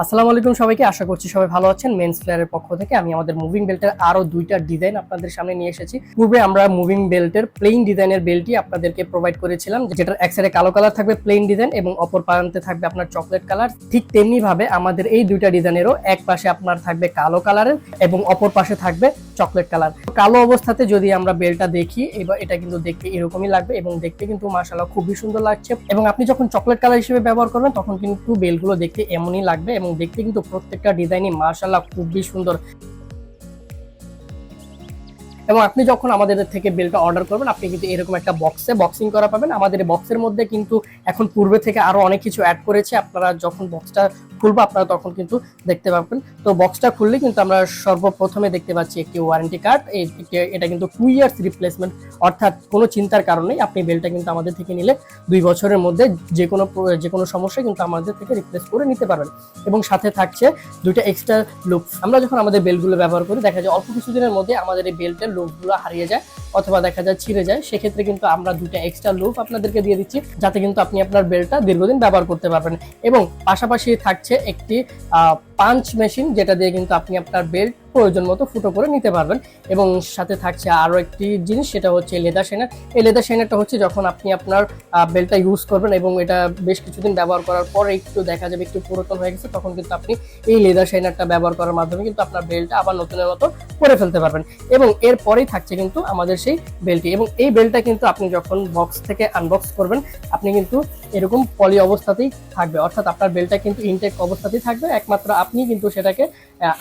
আসসালামু আলাইকুম সবাইকে, আশা করছি সবাই ভালো আছেন। মেন্স ফ্লেয়ারের পক্ষ থেকে আমি আমাদের মুভিং বেল্টের আরও দুইটা ডিজাইন আপনাদের সামনে নিয়ে এসেছি। পূর্বে আমরা মুভিং বেল্টের প্লেন ডিজাইনের বেল্টই আপনাদেরকে প্রোভাইড করেছিলাম, যেটার এক সাইডে কালো কালার থাকবে প্লেন ডিজাইন এবং অপর প্রান্তে থাকবে আপনার চকলেট কালার ঠিক তেমনি ভাবে আমাদের এই দুইটা ডিজাইনেরও এক পাশে আপনার থাকবে কালো কালারের এবং অপর পাশে থাকবে চকলেট কালার কালো অবস্থাতে যদি আমরা বেলটা দেখি, এবার এটা কিন্তু দেখতে এরকমই লাগবে এবং দেখতে কিন্তু মাশাআল্লাহ খুবই সুন্দর লাগছে। এবং আপনি যখন চকলেট কালার হিসেবে ব্যবহার করবেন, তখন কিন্তু বেলগুলো দেখতে এমনই লাগবে এবং দেখতে কিন্তু প্রত্যেকটা ডিজাইনই মার্শাল্লাহ খুবই সুন্দর। এবং আপনি যখন আমাদের থেকে বেলটা অর্ডার করবেন, আপনি কিন্তু এরকম একটা বক্সে বক্সিং করা পাবেন। আমাদের বক্সের মধ্যে কিন্তু এখন পূর্বে থেকে আরও অনেক কিছু অ্যাড করেছে। আপনারা যখন বক্সটা খুলবো, আপনারা তখন কিন্তু দেখতে পাবেন তো বক্সটা খুললে কিন্তু আমরা সর্বপ্রথমে দেখতে পাচ্ছি একটি ওয়ারেন্টি কার্ড এটা কিন্তু টু ইয়ার্স রিপ্লেসমেন্ট অর্থাৎ কোনো চিন্তার কারণেই আপনি বেলটা কিন্তু আমাদের থেকে নিলে দুই বছরের মধ্যে যে কোনো যে কোনো সমস্যা কিন্তু আমাদের থেকে রিপ্লেস করে নিতে পারবেন। এবং সাথে থাকছে দুইটা এক্সট্রা লুপ আমরা যখন আমাদের বেলগুলো ব্যবহার করি, দেখা যায় অল্প কিছুদিনের মধ্যে আমাদের এই বেল্টের লুপগুলো হারিয়ে যায় অথবা দেখা যায় ছিঁড়ে যায়, সেক্ষেত্রে কিন্তু আমরা দুটা এক্সট্রা লুপ আপনাদেরকে দিয়ে দিচ্ছি যাতে কিন্তু আপনি আপনার বেল্টটা দীর্ঘদিন ব্যবহার করতে পারবেন। এবং পাশাপাশি থাকছে একটি পাঞ্চ মেশিন যেটা দিয়ে কিন্তু আপনি আপনার বেল্ট প্রয়োজন মতো ফুটো করে নিতে পারবেন। এবং সাথে থাকছে আরও একটি জিনিস, সেটা হচ্ছে লেদার শাইনার। এই লেদার শাইনারটা হচ্ছে যখন আপনি আপনার বেল্টটা ইউজ করবেন এবং এটা বেশ কিছুদিন ব্যবহার করার পরে একটু দেখা যাবে, একটু পুরাতন হয়ে গেছে, তখন কিন্তু আপনি এই লেদার শাইনারটা ব্যবহার করার মাধ্যমে কিন্তু আপনার বেল্টটা আবার নতুনের মতো করে ফেলতে পারবেন। এবং এরপরেই থাকছে কিন্তু আমাদের সেই বেল্টটি। এবং এই বেল্টটা কিন্তু আপনি যখন বক্স থেকে আনবক্স করবেন, আপনি কিন্তু এরকম পলি অবস্থাতেই থাকবে। অর্থাৎ আপনার বেল্টটা কিন্তু ইনটেক অবস্থাতেই থাকবে। একমাত্র আপনি কিন্তু সেটাকে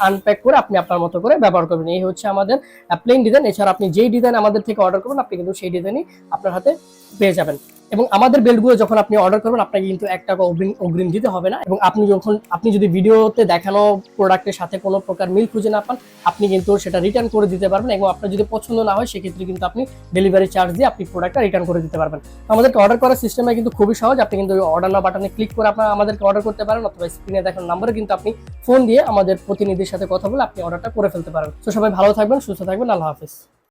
আনপ্যাক করে আপনি আপনার মতো করে ব্যবহার করবেন। এই হচ্ছে আমাদের প্লেন ডিজাইন এছাড়া আপনি যেই ডিজাইন আমাদের থেকে অর্ডার করবেন, আপনি কিন্তু সেই ডিজাইনই আপনার হাতে পেয়ে যাবেন। এবং আমাদের বেল্টগুলো যখন আপনি অর্ডার করবেন, আপনাকে কিন্তু এক টাকা অগ্রিম অগ্রিম দিতে হবে না। এবং আপনি যখন, আপনি যদি ভিডিওতে দেখানো প্রোডাক্টের সাথে কোনো প্রকার মিল খুঁজে না পান, আপনি কিন্তু সেটা রিটার্ন করে দিতে পারবেন এবং আপনার যদি পছন্দ না হয়, সেক্ষেত্রে কিন্তু আপনি ডেলিভারি চার্জ দিয়ে আপনি প্রোডাক্টটা রিটার্ন করে দিতে পারবেন। আমাদেরকে অর্ডার করার সিস্টেমে কিন্তু খুবই সহজ। আপনি কিন্তু অর্ডার না বাটনে ক্লিক করে আপনার আমাদেরকে অর্ডার করতে পারেন, অথবা স্ক্রিনে দেখানো নাম্বারে কিন্তু আপনি ফোন দিয়ে আমাদের প্রতিনিধির সাথে কথা বলে আপনি অর্ডারটা করে ফেলতে পারেন। তো সবাই ভালো থাকবেন, সুস্থ থাকবেন, আল্লাহ হাফিজ।